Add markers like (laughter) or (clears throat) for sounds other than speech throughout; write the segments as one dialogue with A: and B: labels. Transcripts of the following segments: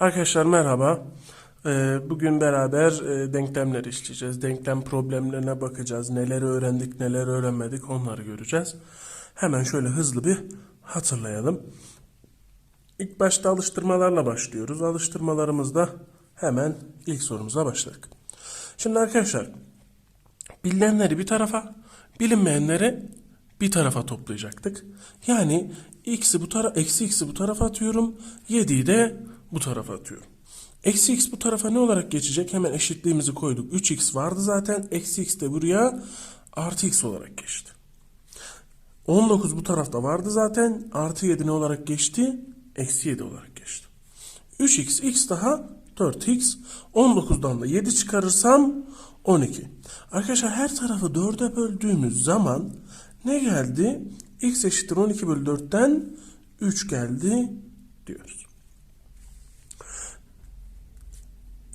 A: Arkadaşlar merhaba. Ee, Bugün beraber e, denklemler işleyeceğiz. Denklem problemlerine bakacağız. Neleri öğrendik, neleri öğrenmedik onları göreceğiz. Hemen şöyle hızlı bir hatırlayalım. İlk başta alıştırmalarla başlıyoruz. Alıştırmalarımızda hemen ilk sorumuza başladık. Şimdi arkadaşlar bilinenleri bir tarafa, bilinmeyenleri bir tarafa toplayacaktık. Yani x'i bu tarafa, eksi x'i bu tarafa atıyorum. 7'yi de bu tarafa atıyorum. Eksi x bu tarafa ne olarak geçecek? Hemen eşitliğimizi koyduk. 3x vardı zaten. Eksi x de buraya artı x olarak geçti. 19 bu tarafta vardı zaten. Artı 7 ne olarak geçti? Eksi 7 olarak geçti. 3x, x daha 4x. 19'dan da 7 çıkarırsam 12. Arkadaşlar her tarafı 4'e böldüğümüz zaman ne geldi? x eşittir 12 bölü 4'ten 3 geldi diyoruz.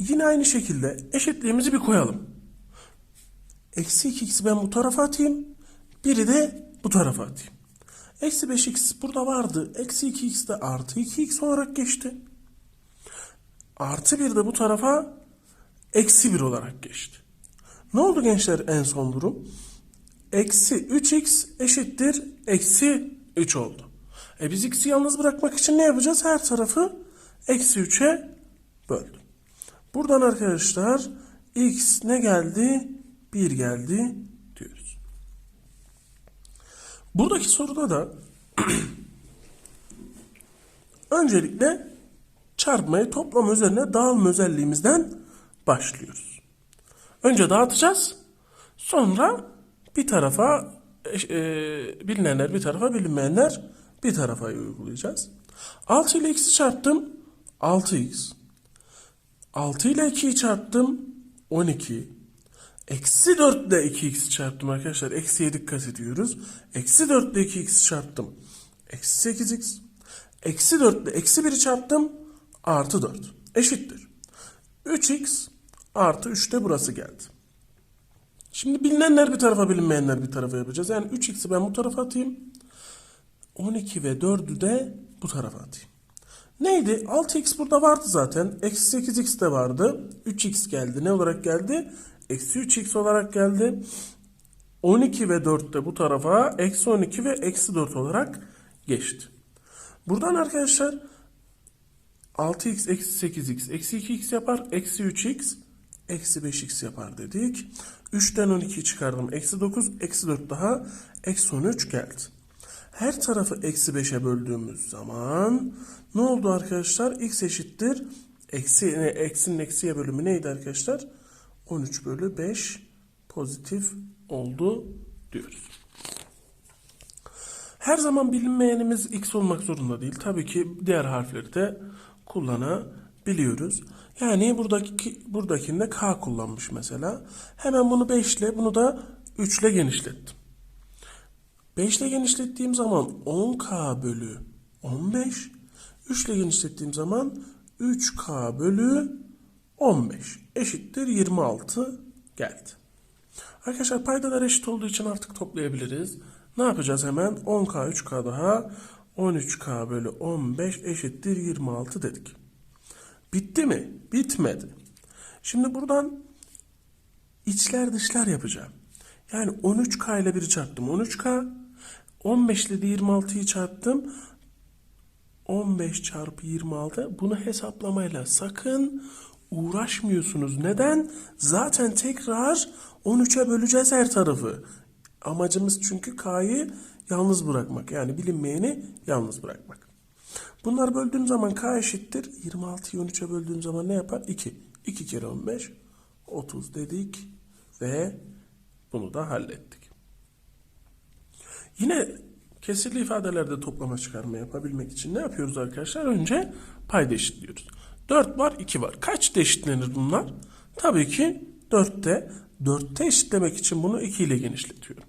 A: Yine aynı şekilde eşitliğimizi bir koyalım. Eksi 2x'i ben bu tarafa atayım. Biri de bu tarafa atayım. Eksi 5x burada vardı. Eksi 2x de artı 2x olarak geçti. Artı 1 de bu tarafa eksi 1 olarak geçti. Ne oldu gençler en son durum? Eksi 3x eşittir eksi 3 oldu. E biz x'i yalnız bırakmak için ne yapacağız? Her tarafı eksi 3'e böldüm. Buradan arkadaşlar x ne geldi? 1 geldi diyoruz. Buradaki soruda da (clears throat) öncelikle çarpmayı toplam üzerine dağılma özelliğimizden başlıyoruz. Önce dağıtacağız. Sonra bir tarafa e, bilinenler bir tarafa bilinmeyenler bir tarafa uygulayacağız. 6 ile x'i çarptım. 6x. 6 ile 2'yi çarptım. 12. Eksi 4 ile 2x'i çarptım arkadaşlar. Eksiye dikkat ediyoruz. Eksi 4 ile 2x'i çarptım. Eksi 8x. Eksi 4 ile eksi 1'i çarptım. Artı 4. Eşittir. 3x artı 3 de burası geldi. Şimdi bilinenler bir tarafa bilinmeyenler bir tarafa yapacağız. Yani 3x'i ben bu tarafa atayım. 12 ve 4'ü de bu tarafa atayım. Neydi? 6x burada vardı zaten. Eksi 8x de vardı. 3x geldi. Ne olarak geldi? Eksi 3x olarak geldi. 12 ve 4 de bu tarafa eksi 12 ve eksi 4 olarak geçti. Buradan arkadaşlar 6x eksi 8x eksi 2x yapar. Eksi 3x eksi 5x yapar dedik. 3'ten 12'yi çıkardım. Eksi 9 eksi 4 daha eksi 13 geldi. Her tarafı eksi 5'e böldüğümüz zaman ne oldu arkadaşlar? x eşittir. Eksi, eksinin eksiye bölümü neydi arkadaşlar? 13 bölü 5 pozitif oldu diyoruz. Her zaman bilinmeyenimiz x olmak zorunda değil. Tabii ki diğer harfleri de kullanabiliyoruz. Yani buradaki buradakinde k kullanmış mesela. Hemen bunu 5 ile bunu da 3 ile genişlettim. 5 ile genişlettiğim zaman 10k bölü 15. 3 ile genişlettiğim zaman 3k bölü 15 eşittir 26 geldi. Arkadaşlar paydalar eşit olduğu için artık toplayabiliriz. Ne yapacağız hemen? 10k 3k daha 13k bölü 15 eşittir 26 dedik. Bitti mi? Bitmedi. Şimdi buradan içler dışlar yapacağım. Yani 13k ile 1'i çarptım 13k. 15 ile de 26'yı çarptım. 15 çarpı 26 bunu hesaplamayla sakın uğraşmıyorsunuz. Neden? Zaten tekrar 13'e böleceğiz her tarafı. Amacımız çünkü k'yı yalnız bırakmak. Yani bilinmeyeni yalnız bırakmak. Bunlar böldüğüm zaman k eşittir. 26'yı 13'e böldüğüm zaman ne yapar? 2. 2 kere 15 30 dedik ve bunu da hallettik. Yine kesirli ifadelerde toplama çıkarma yapabilmek için ne yapıyoruz arkadaşlar? Önce payda eşitliyoruz. 4 var 2 var. Kaç eşitlenir bunlar? Tabii ki 4'te. 4'te eşitlemek için bunu 2 ile genişletiyorum.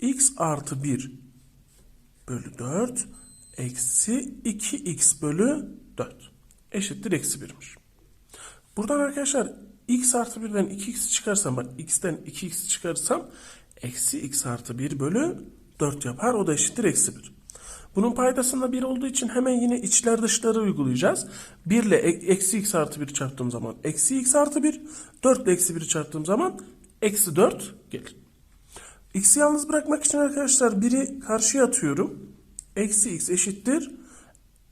A: x artı 1 bölü 4 eksi 2x bölü 4 eşittir eksi 1'miş. Buradan arkadaşlar x artı 1'den 2x çıkarsam x'ten 2x çıkarsam eksi x artı 1 bölü 4 yapar. O da eşittir eksi 1. Bunun paydasında 1 olduğu için hemen yine içler dışları uygulayacağız. 1 ile eksi x artı 1 çarptığım zaman eksi x artı 1. 4 ile eksi 1'i çarptığım zaman eksi 4 gelir. X'i yalnız bırakmak için arkadaşlar 1'i karşıya atıyorum. Eksi x eşittir.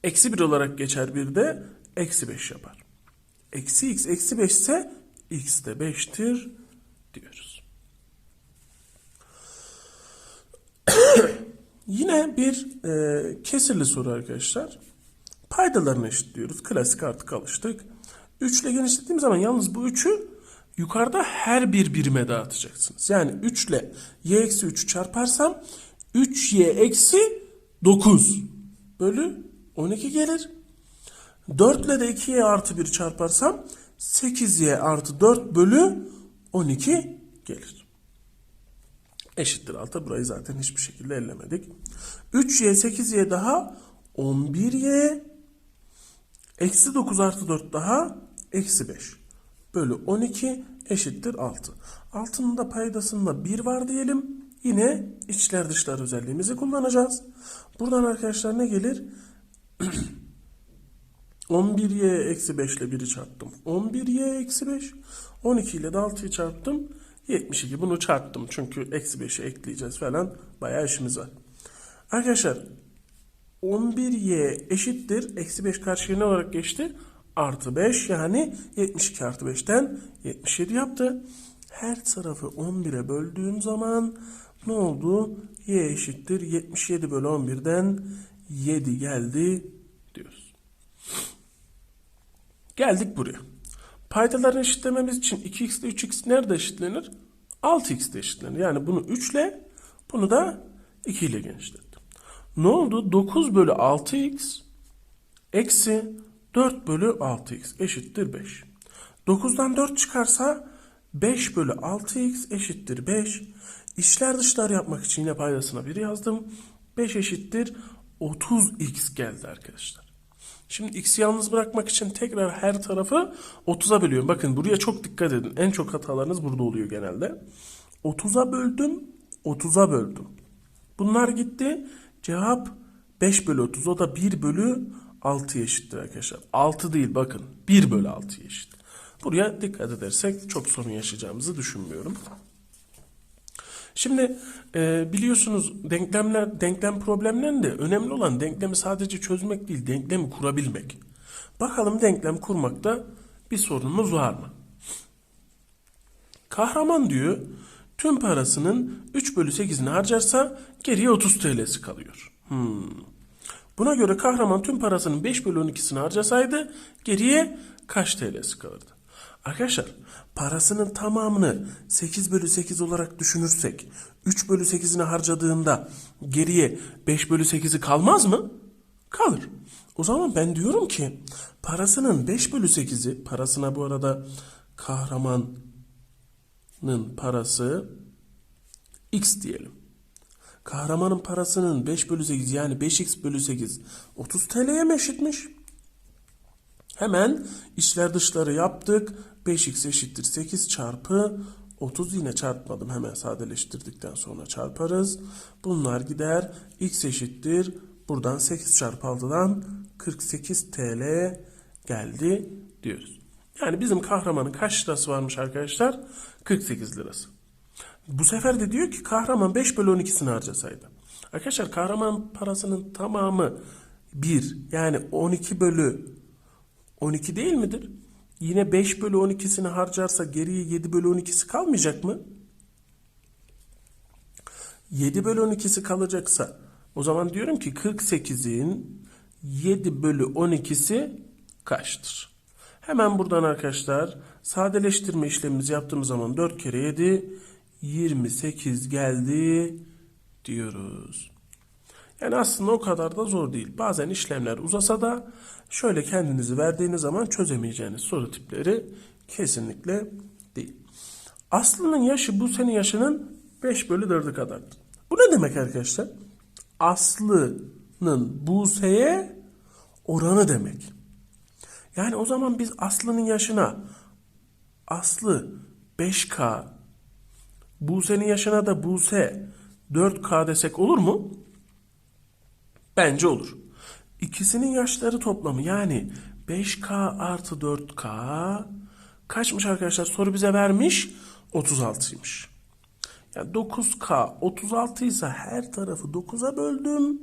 A: Eksi 1 olarak geçer bir de eksi 5 yapar. Eksi x eksi 5 ise x de 5'tir diyoruz. (coughs) Yine bir e, kesirli soru arkadaşlar. Paydalarını eşitliyoruz. Klasik artık alıştık. 3 ile genişlettiğim zaman yalnız bu 3'ü yukarıda her bir birime dağıtacaksınız. Yani 3 ile y eksi 3 çarparsam 3y eksi 9 bölü 12 gelir. 4 ile de 2y artı 1 çarparsam 8y artı 4 bölü 12 gelir. Eşittir alta. Burayı zaten hiçbir şekilde ellemedik. 3y 8y daha 11y eksi 9 artı 4 daha eksi 5 bölü 12 eşittir 6. Altının da paydasında 1 var diyelim. Yine içler dışlar özelliğimizi kullanacağız. Buradan arkadaşlar ne gelir? (clears throat) 11y eksi 5 ile 1'i çarptım. 11y eksi 5. 12 ile de 6'yı çarptım. 72 bunu çarptım. Çünkü eksi 5'i ekleyeceğiz falan. Bayağı işimiz var. Arkadaşlar 11y eşittir. Eksi 5 karşıya ne olarak geçti? Artı 5 yani 72 artı 5'ten 77 yaptı. Her tarafı 11'e böldüğüm zaman ne oldu? y eşittir. 77 bölü 11'den 7 geldi diyoruz. Geldik buraya. Paydalarını eşitlememiz için 2x ile 3x nerede eşitlenir? 6x de eşitlenir. Yani bunu 3 ile bunu da 2 ile genişlettim. Ne oldu? 9 bölü 6x eksi 4 bölü 6x eşittir 5. 9'dan 4 çıkarsa 5 bölü 6x eşittir 5. İşler dışlar yapmak için yine paydasına 1 yazdım. 5 eşittir 30x geldi arkadaşlar. Şimdi x'i yalnız bırakmak için tekrar her tarafı 30'a bölüyorum. Bakın buraya çok dikkat edin. En çok hatalarınız burada oluyor genelde. 30'a böldüm, 30'a böldüm. Bunlar gitti. Cevap 5 bölü 30. O da 1 bölü 6 eşittir arkadaşlar. 6 değil bakın. 1 bölü 6 eşit. Buraya dikkat edersek çok sorun yaşayacağımızı düşünmüyorum. Şimdi e, biliyorsunuz denklemler, denklem problemlerinde önemli olan denklemi sadece çözmek değil, denklemi kurabilmek. Bakalım denklem kurmakta bir sorunumuz var mı? Kahraman diyor tüm parasının 3 bölü 8'ini harcarsa geriye 30 TL'si kalıyor. Hmm. Buna göre kahraman tüm parasının 5 bölü 12'sini harcasaydı geriye kaç TL'si kalırdı? Arkadaşlar parasının tamamını 8 bölü 8 olarak düşünürsek 3 bölü 8'ini harcadığında geriye 5 bölü 8'i kalmaz mı? Kalır. O zaman ben diyorum ki parasının 5 bölü 8'i parasına bu arada kahramanın parası x diyelim. Kahramanın parasının 5 bölü 8 yani 5x bölü 8 30 TL'ye mi eşitmiş? Hemen içler dışları yaptık. 5x eşittir 8 çarpı 30 yine çarpmadım. Hemen sadeleştirdikten sonra çarparız. Bunlar gider. x eşittir. Buradan 8 çarpı 6'dan 48 TL geldi diyoruz. Yani bizim kahramanın kaç lirası varmış arkadaşlar? 48 lirası. Bu sefer de diyor ki kahraman 5 bölü 12'sini harcasaydı. Arkadaşlar kahraman parasının tamamı 1 yani 12 bölü 12 değil midir? Yine 5 bölü 12'sini harcarsa geriye 7 bölü 12'si kalmayacak mı? 7 bölü 12'si kalacaksa o zaman diyorum ki 48'in 7 bölü 12'si kaçtır? Hemen buradan arkadaşlar sadeleştirme işlemimizi yaptığımız zaman 4 kere 7 28 geldi diyoruz. Yani aslında o kadar da zor değil. Bazen işlemler uzasa da şöyle kendinizi verdiğiniz zaman çözemeyeceğiniz soru tipleri kesinlikle değil. Aslı'nın yaşı bu senin yaşının 5 bölü 4'ü kadardır. Bu ne demek arkadaşlar? Aslı'nın Buse'ye oranı demek. Yani o zaman biz Aslı'nın yaşına Aslı 5K Buse'nin yaşına da Buse 4K desek olur mu? Bence olur. İkisinin yaşları toplamı yani 5K artı 4K kaçmış arkadaşlar? Soru bize vermiş 36'ymış. Yani 9K 36 ise her tarafı 9'a böldüm.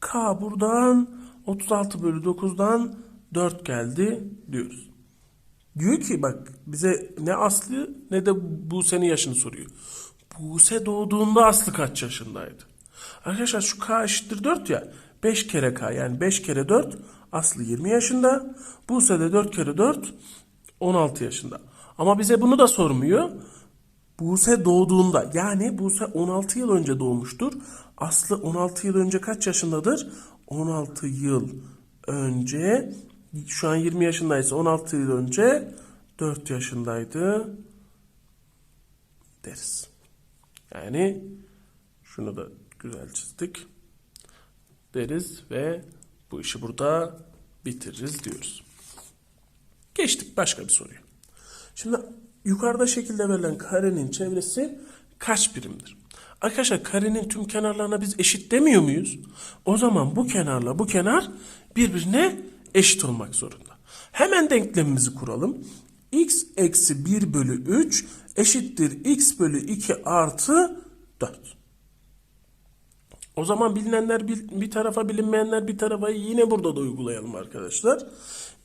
A: K buradan 36 bölü 9'dan 4 geldi diyoruz. Diyor ki bak bize ne Aslı ne de Buse'nin yaşını soruyor. Buse doğduğunda Aslı kaç yaşındaydı? Arkadaşlar şu K eşittir 4 ya. 5 kere K yani 5 kere 4 Aslı 20 yaşında. Buse de 4 kere 4 16 yaşında. Ama bize bunu da sormuyor. Buse doğduğunda yani Buse 16 yıl önce doğmuştur. Aslı 16 yıl önce kaç yaşındadır? 16 yıl önce şu an 20 yaşındaysa 16 yıl önce 4 yaşındaydı deriz. Yani şunu da güzel çizdik deriz ve bu işi burada bitiririz diyoruz. Geçtik başka bir soruya. Şimdi yukarıda şekilde verilen karenin çevresi kaç birimdir? Arkadaşlar karenin tüm kenarlarına biz eşit demiyor muyuz? O zaman bu kenarla bu kenar birbirine eşit olmak zorunda. Hemen denklemimizi kuralım. x eksi 1 bölü 3 eşittir x bölü 2 artı 4. O zaman bilinenler bir, bir tarafa bilinmeyenler bir tarafa yine burada da uygulayalım arkadaşlar.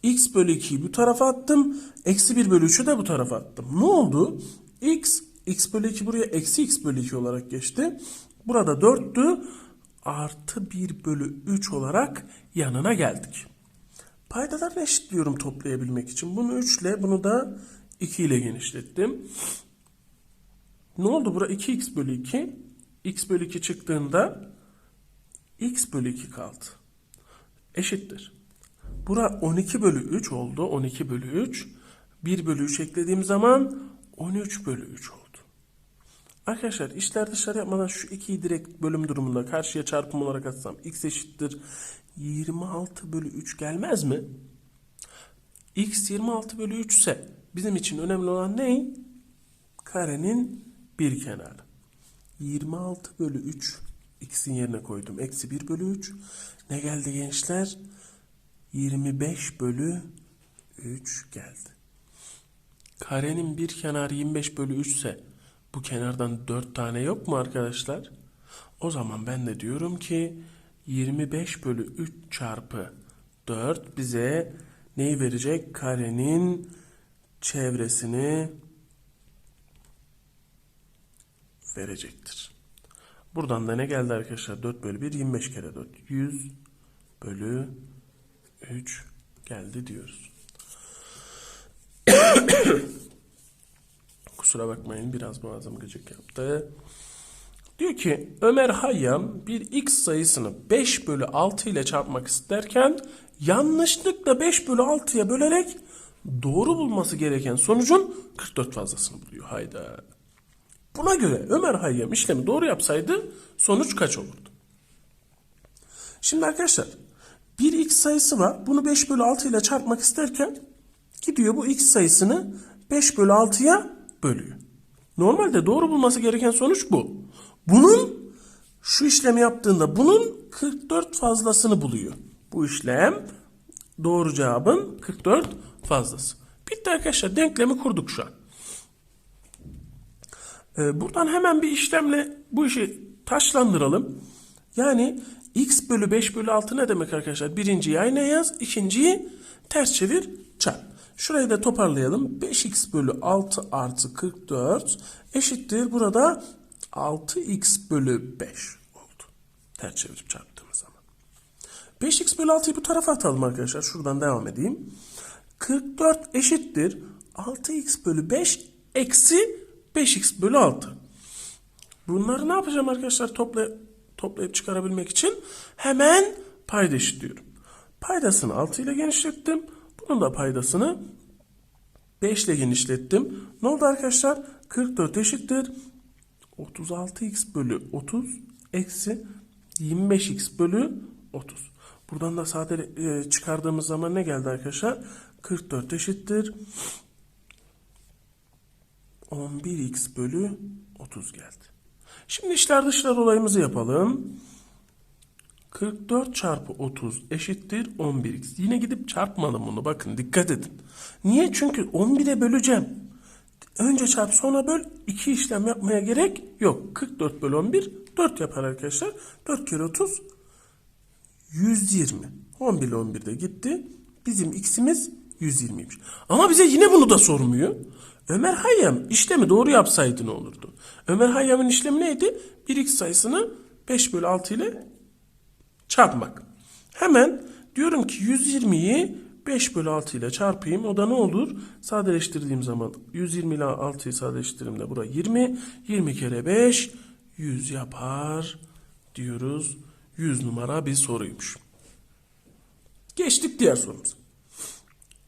A: x bölü 2'yi bu tarafa attım. Eksi 1 bölü 3'ü de bu tarafa attım. Ne oldu? x, x bölü 2 buraya eksi x bölü 2 olarak geçti. Burada 4'tü. Artı 1 bölü 3 olarak yanına geldik. Paydalarını eşitliyorum toplayabilmek için. Bunu 3 ile bunu da 2 ile genişlettim. Ne oldu? Bura 2x bölü 2. x bölü 2 çıktığında x bölü 2 kaldı. Eşittir. Bura 12 bölü 3 oldu. 12 bölü 3. 1 bölü 3 eklediğim zaman 13 bölü 3 oldu. Arkadaşlar işler dışarı yapmadan şu 2'yi direkt bölüm durumunda karşıya çarpım olarak atsam x eşittir 26 bölü 3 gelmez mi? x 26 bölü 3 ise bizim için önemli olan ne? Karenin bir kenarı. 26 bölü 3 x'in yerine koydum. Eksi 1 bölü 3. Ne geldi gençler? 25 bölü 3 geldi. Karenin bir kenarı 25 bölü 3 ise bu kenardan 4 tane yok mu arkadaşlar? O zaman ben de diyorum ki 25 bölü 3 çarpı 4 bize neyi verecek? Karenin çevresini verecektir. Buradan da ne geldi arkadaşlar? 4 bölü 1 25 kere 4. 100 bölü 3 geldi diyoruz. (coughs) Kusura bakmayın biraz boğazım gıcık yaptı. Diyor ki Ömer Hayyam bir x sayısını 5 bölü 6 ile çarpmak isterken yanlışlıkla 5 bölü 6'ya bölerek doğru bulması gereken sonucun 44 fazlasını buluyor. Hayda. Buna göre Ömer Hayyam işlemi doğru yapsaydı sonuç kaç olurdu? Şimdi arkadaşlar bir x sayısı var. Bunu 5 bölü 6 ile çarpmak isterken gidiyor bu x sayısını 5 bölü 6'ya bölüyor. Normalde doğru bulması gereken sonuç bu. Bunun şu işlemi yaptığında bunun 44 fazlasını buluyor. Bu işlem doğru cevabın 44 fazlası. Bitti arkadaşlar denklemi kurduk şu an. Ee, buradan hemen bir işlemle bu işi taşlandıralım. Yani x bölü 5 bölü 6 ne demek arkadaşlar? Birinciyi aynı yaz, ikinciyi ters çevir, çarp. Şurayı da toparlayalım. 5x bölü 6 artı 44 eşittir. Burada 6x bölü 5 oldu. Ters çevirip çarptığımız zaman. 5x bölü 6'yı bu tarafa atalım arkadaşlar. Şuradan devam edeyim. 44 eşittir. 6x bölü 5 eksi 5x bölü 6. Bunları ne yapacağım arkadaşlar topla, toplayıp çıkarabilmek için? Hemen payda eşitliyorum. Paydasını 6 ile genişlettim. Bunun da paydasını 5 ile genişlettim. Ne oldu arkadaşlar? 44 eşittir. 36x bölü 30 eksi 25x bölü 30. Buradan da sade e, çıkardığımız zaman ne geldi arkadaşlar? 44 eşittir. 11x bölü 30 geldi. Şimdi işler dışlar olayımızı yapalım. 44 çarpı 30 eşittir 11x. Yine gidip çarpmadım bunu bakın dikkat edin. Niye? Çünkü 11'e böleceğim. Önce çarp sonra böl. iki işlem yapmaya gerek yok. 44 bölü 11 4 yapar arkadaşlar. 4 kere 30 120. 11 ile 11 de gitti. Bizim x'imiz 120'ymiş. Ama bize yine bunu da sormuyor. Ömer Hayyam işlemi doğru yapsaydı ne olurdu? Ömer Hayyam'ın işlemi neydi? 1x sayısını 5 bölü 6 ile çarpmak. Hemen diyorum ki 120'yi 5 bölü 6 ile çarpayım. O da ne olur? Sadeleştirdiğim zaman 120 ile 6'yı sadeleştirdiğimde bura 20. 20 kere 5 100 yapar diyoruz. 100 numara bir soruymuş. Geçtik diğer sorumuza.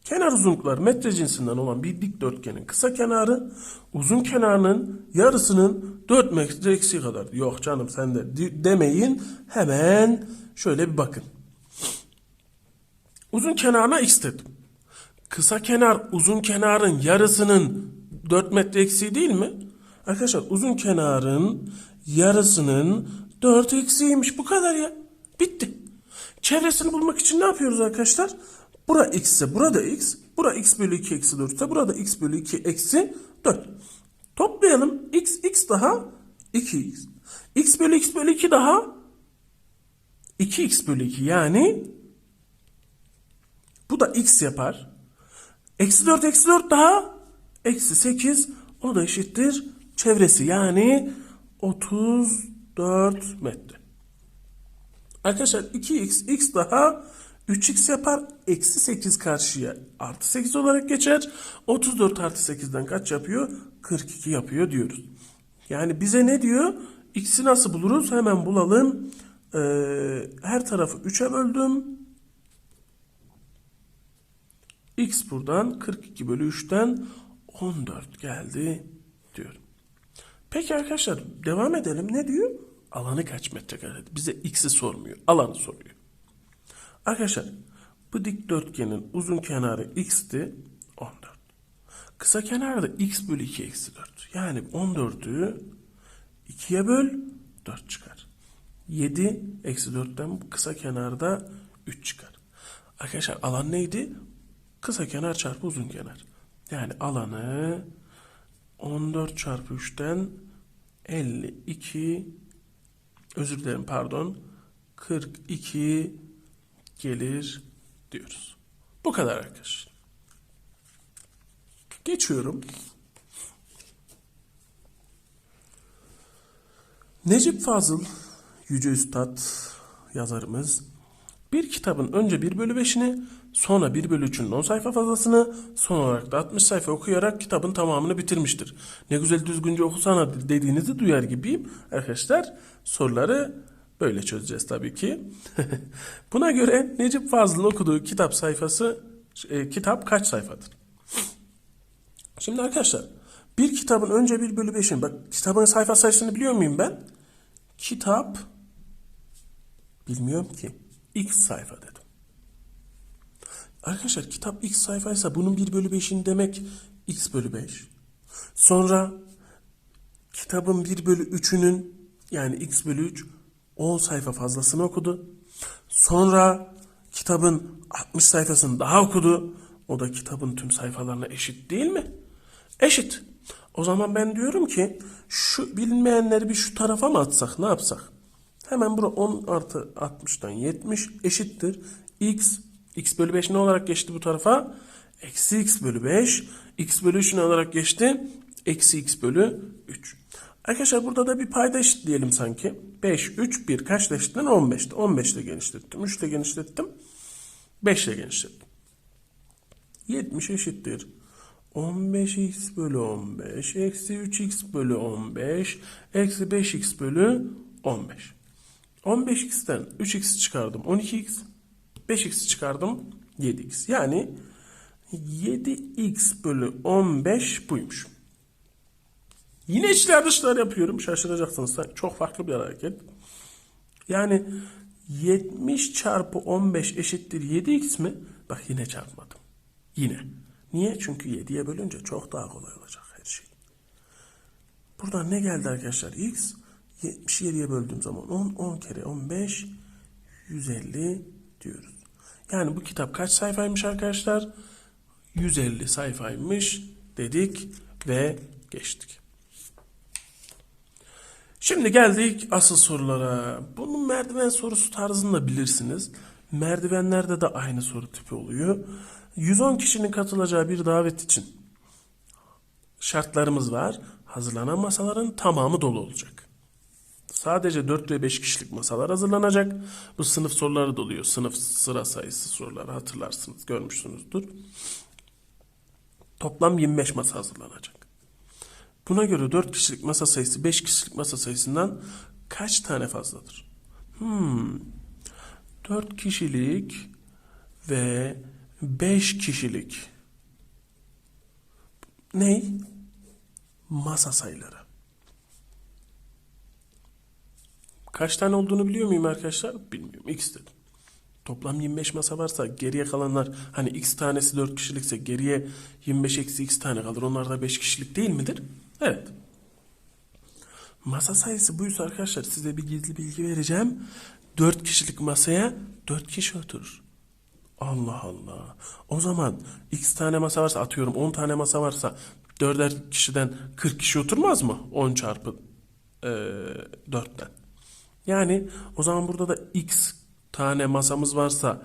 A: Kenar uzunlukları metre cinsinden olan bir dikdörtgenin kısa kenarı uzun kenarının yarısının 4 metre eksiği kadar. Yok canım sen de demeyin. Hemen şöyle bir bakın. Uzun kenarına x dedim. Kısa kenar uzun kenarın yarısının 4 metre eksiği değil mi? Arkadaşlar uzun kenarın yarısının 4 eksiğiymiş. Bu kadar ya. Bitti. Çevresini bulmak için ne yapıyoruz arkadaşlar? Bura x ise burada x. Bura x bölü 2 eksi 4 ise burada x bölü 2 eksi 4. Toplayalım. x x daha 2x. x bölü x bölü 2 daha 2x bölü 2 yani bu da x yapar. Eksi 4 eksi 4 daha eksi 8 o da eşittir çevresi yani 34 metre. Arkadaşlar 2x x daha 3x yapar. Eksi 8 karşıya artı 8 olarak geçer. 34 artı 8'den kaç yapıyor? 42 yapıyor diyoruz. Yani bize ne diyor? X'i nasıl buluruz? Hemen bulalım. Ee, her tarafı 3'e böldüm. X buradan 42 bölü 3'ten 14 geldi diyorum. Peki arkadaşlar devam edelim. Ne diyor? Alanı kaç metrekare? Bize x'i sormuyor. Alanı soruyor. Arkadaşlar bu dikdörtgenin uzun kenarı x'ti 14. Kısa kenarı da x bölü 2 eksi 4. Yani 14'ü 2'ye böl 4 çıkar. 7 eksi 4'ten bu kısa kenarda 3 çıkar. Arkadaşlar alan neydi? Kısa kenar çarpı uzun kenar. Yani alanı 14 çarpı 3'ten 52 özür dilerim pardon 42 gelir diyoruz. Bu kadar arkadaşlar. Geçiyorum. Necip Fazıl Yüce Üstad yazarımız bir kitabın önce 1 bölü 5'ini sonra 1 bölü 3'ün 10 sayfa fazlasını son olarak da 60 sayfa okuyarak kitabın tamamını bitirmiştir. Ne güzel düzgünce okusana dediğinizi duyar gibiyim. Arkadaşlar soruları böyle çözeceğiz tabii ki. (laughs) Buna göre Necip Fazıl'ın okuduğu kitap sayfası e, kitap kaç sayfadır? Şimdi arkadaşlar bir kitabın önce 1 bölü 5'ini bak kitabın sayfa sayısını biliyor muyum ben? Kitap bilmiyorum ki. X sayfa dedim. Arkadaşlar kitap X sayfaysa bunun 1 bölü 5'in demek X bölü 5. Sonra kitabın 1 bölü 3'ünün yani X bölü 3 10 sayfa fazlasını okudu. Sonra kitabın 60 sayfasını daha okudu. O da kitabın tüm sayfalarına eşit değil mi? Eşit. O zaman ben diyorum ki şu bilinmeyenleri bir şu tarafa mı atsak ne yapsak? Hemen bura 10 artı 60'tan 70 eşittir. X, x bölü 5 ne olarak geçti bu tarafa? Eksi x bölü 5. x bölü 3 ne olarak geçti? Eksi x bölü 3. Arkadaşlar burada da bir payda eşitleyelim sanki. 5, 3, 1 kaçla eşitlen? 15'te. 15 ile genişlettim. 3 ile genişlettim. 5 ile genişlettim. 70 eşittir. 15x bölü 15 eksi 3x bölü 15 eksi 5x bölü 15. 15x'ten 3x çıkardım 12x 5x çıkardım 7x. Yani 7x bölü 15 buymuş. Yine içler dışlar yapıyorum. Şaşıracaksınız. Çok farklı bir hareket. Yani 70 çarpı 15 eşittir 7x mi? Bak yine çarpmadım. Yine. Niye? Çünkü 7'ye bölünce çok daha kolay olacak her şey. Buradan ne geldi arkadaşlar? X 77'ye böldüğüm zaman 10, 10 kere 15 150 diyoruz. Yani bu kitap kaç sayfaymış arkadaşlar? 150 sayfaymış dedik ve geçtik. Şimdi geldik asıl sorulara. Bunun merdiven sorusu tarzını da bilirsiniz. Merdivenlerde de aynı soru tipi oluyor. 110 kişinin katılacağı bir davet için şartlarımız var. Hazırlanan masaların tamamı dolu olacak. Sadece 4 ve 5 kişilik masalar hazırlanacak. Bu sınıf soruları da oluyor. Sınıf sıra sayısı soruları hatırlarsınız, görmüşsünüzdür. Toplam 25 masa hazırlanacak. Buna göre 4 kişilik masa sayısı 5 kişilik masa sayısından kaç tane fazladır? Hmm. 4 kişilik ve 5 kişilik ne? Masa sayıları. Kaç tane olduğunu biliyor muyum arkadaşlar? Bilmiyorum. X dedim. Toplam 25 masa varsa geriye kalanlar hani x tanesi 4 kişilikse geriye 25 eksi x tane kalır. Onlar da 5 kişilik değil midir? Evet. Masa sayısı buysa arkadaşlar size bir gizli bilgi vereceğim. 4 kişilik masaya 4 kişi oturur. Allah Allah. O zaman x tane masa varsa atıyorum 10 tane masa varsa 4'er kişiden 40 kişi oturmaz mı? 10 çarpı e, 4'ten. Yani o zaman burada da x tane masamız varsa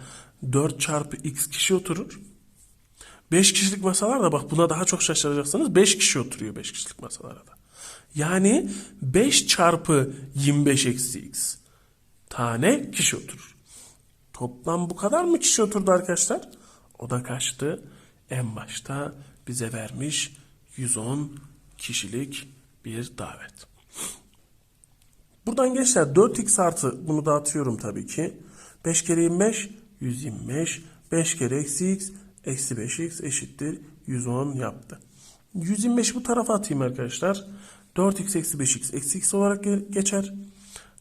A: 4 çarpı x kişi oturur. 5 kişilik masalar da bak buna daha çok şaşıracaksınız. 5 kişi oturuyor 5 kişilik masalara da. Yani 5 çarpı 25 eksi x tane kişi oturur. Toplam bu kadar mı kişi oturdu arkadaşlar? O da kaçtı? En başta bize vermiş 110 kişilik bir davet. Buradan gençler 4x artı bunu dağıtıyorum tabii ki. 5 kere 25 125. 5 kere eksi x eksi 5x eşittir 110 yaptı. 125 bu tarafa atayım arkadaşlar. 4x eksi 5x eksi x olarak ge- geçer.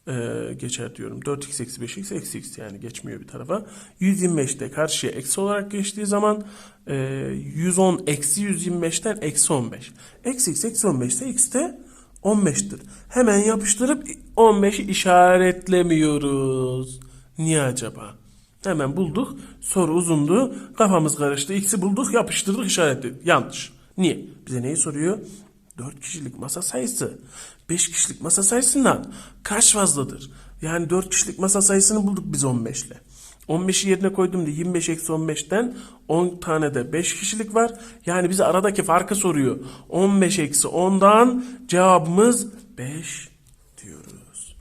A: Ee, geçer diyorum. 4x eksi 5x eksi x yani geçmiyor bir tarafa. 125 de karşıya eksi olarak geçtiği zaman e, 110 eksi 125'ten eksi 15. Eksi x eksi 15 ise x de 15'tir. Hemen yapıştırıp 15'i işaretlemiyoruz. Niye acaba? Hemen bulduk. Soru uzundu. Kafamız karıştı. X'i bulduk, yapıştırdık, işaretledik. Yanlış. Niye? Bize neyi soruyor? 4 kişilik masa sayısı 5 kişilik masa sayısından kaç fazladır? Yani 4 kişilik masa sayısını bulduk biz 15 ile. 15'i yerine koydum diye 25 eksi 15'ten 10 tane de 5 kişilik var. Yani bize aradaki farkı soruyor. 15 eksi 10'dan cevabımız 5 diyoruz.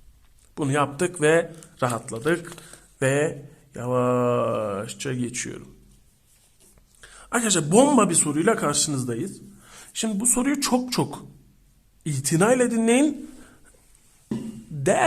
A: Bunu yaptık ve rahatladık ve yavaşça geçiyorum. Arkadaşlar bomba bir soruyla karşınızdayız. Şimdi bu soruyu çok çok itinayla dinleyin. Değer